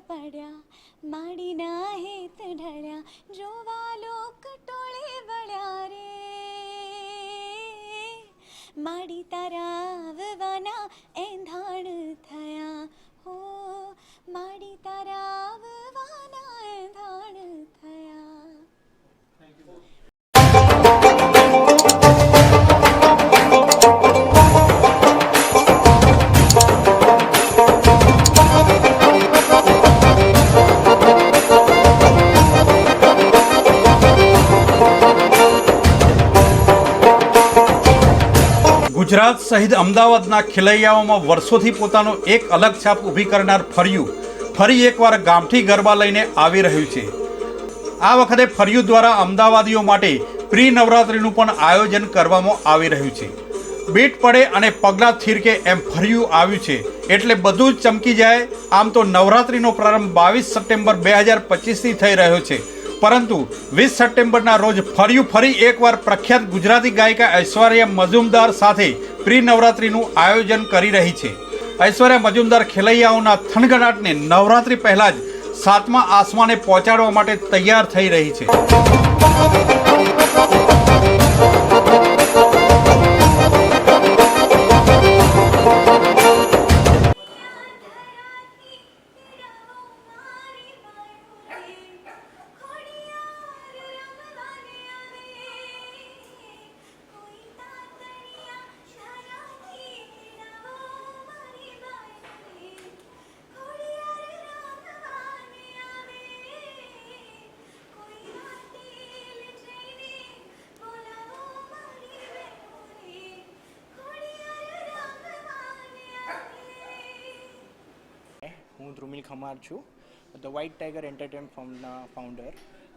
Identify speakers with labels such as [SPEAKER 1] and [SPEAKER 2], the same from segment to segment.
[SPEAKER 1] પડ્યા માડીના હેત ઢળ્યા જોવા લોક ટોળે વળ્યા રે. માડી તારા
[SPEAKER 2] ગુજરાત સહિત અમદાવાદના ખેલૈયાઓમાં વર્ષોથી પોતાનો એક અલગ છાપ ઊભી કરનાર ફર્યું ફરી એકવાર ગામઠી ગરબા લઈને આવી રહ્યું છે. આ વખતે ફર્યું દ્વારા અમદાવાદીઓ માટે પ્રી નવરાત્રિનું પણ આયોજન કરવામાં આવી રહ્યું છે. બીટ પડે અને પગલાં થીરકે એમ ફર્યું આવ્યું છે. એટલે બધું જ ચમકી જાય. આમ તો નવરાત્રિનો પ્રારંભ બાવીસ સપ્ટેમ્બર બે હજાર પચીસથી થઈ રહ્યો છે. પરંતુ વીસ સપ્ટેમ્બરના રોજ ફર્યું ફરી એકવાર પ્રખ્યાત ગુજરાતી ગાયિકા ઐશ્વર્યા મજુમદાર સાથે પ્રી નવરાત્રિનું આયોજન કરી રહી છે. ઐશ્વર્યા મજુમદાર ખેલૈયાઓના થનગનાટને નવરાત્રિ પહેલા જ સાતમા આસમાને પહોંચાડવા માટે તૈયાર થઈ રહી છે.
[SPEAKER 3] ધ્રુમિલ ખમાર છું ધ વ્હાઇટ ટાઈગર એન્ટરટેન ફોર્મના ફાઉન્ડર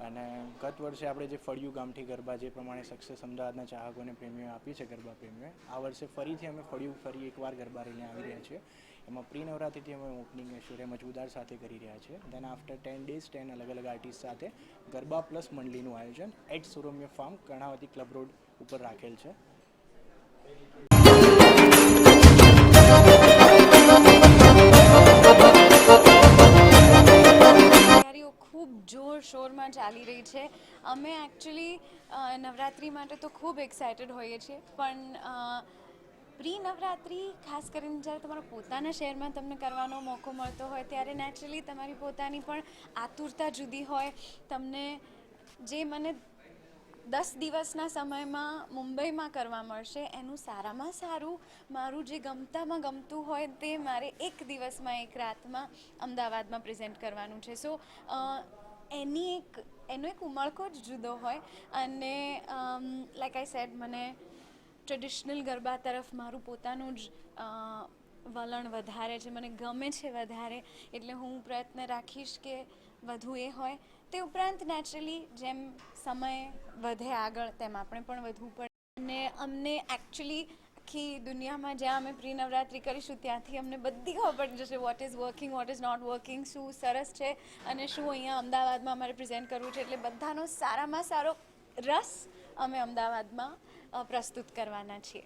[SPEAKER 3] અને ગત વર્ષે આપણે જે ફળિયું ગામઠી ગરબા, જે પ્રમાણે સક્સેસ અમદાવાદના ચાહકોને પ્રેમીઓ આપી છે, ગરબા પ્રેમીઓએ, આ વર્ષે ફરીથી અમે ફળિયું ફરી એકવાર ગરબા રહીને આવી રહ્યા છીએ. એમાં પ્રી નવરાત્રિથી અમે ઓપનિંગ સૂર્ય મજબૂદાર સાથે કરી રહ્યા છીએ. Then after ten days ten અલગ અલગ આર્ટિસ્ટ સાથે ગરબા પ્લસ મંડળીનું આયોજન at Suramya farm Karnavati club road ઉપર રાખેલ છે.
[SPEAKER 1] જોરશોરમાં ચાલી રહી છે. અમે એકચ્યુઅલી નવરાત્રિ માટે તો ખૂબ એક્સાઇટેડ હોઈએ છીએ, પણ પ્રી નવરાત્રિ ખાસ કરીને જ્યારે તમારા પોતાના શહેરમાં તમને કરવાનો મોકો મળતો હોય, ત્યારે નેચરલી તમારી પોતાની પણ આતુરતા જુદી હોય. તમને જે મને દસ દિવસના સમયમાં મુંબઈમાં કરવા મળશે, એનું સારામાં સારું, મારું જે ગમતામાં ગમતું હોય તે મારે એક દિવસમાં, એક રાતમાં અમદાવાદમાં પ્રેઝન્ટ કરવાનું છે. સો એની એક, એનો એક ઉમળકો જ જુદો હોય અને લાઈક આઈ સેડ મને ટ્રેડિશનલ ગરબા તરફ મારું પોતાનું જ વલણ વધારે છે, મને ગમે છે વધારે, એટલે હું પ્રયત્ન રાખીશ કે વધુ એ હોય. તે ઉપરાંત નેચરલી જેમ સમય વધે આગળ, તેમ આપણે પણ વધવું પડે. અને અમને એકચ્યુઅલી આખી દુનિયામાં જ્યાં અમે પ્રી નવરાત્રિ કરીશું, ત્યાંથી અમને બધી ખબર પડી જશે what is working what is not working શું સરસ છે અને શું અહીંયા અમદાવાદમાં અમારે પ્રેઝન્ટ કરવું છે. એટલે બધાનો સારામાં સારો રસ અમે અમદાવાદમાં પ્રસ્તુત કરવાના છીએ.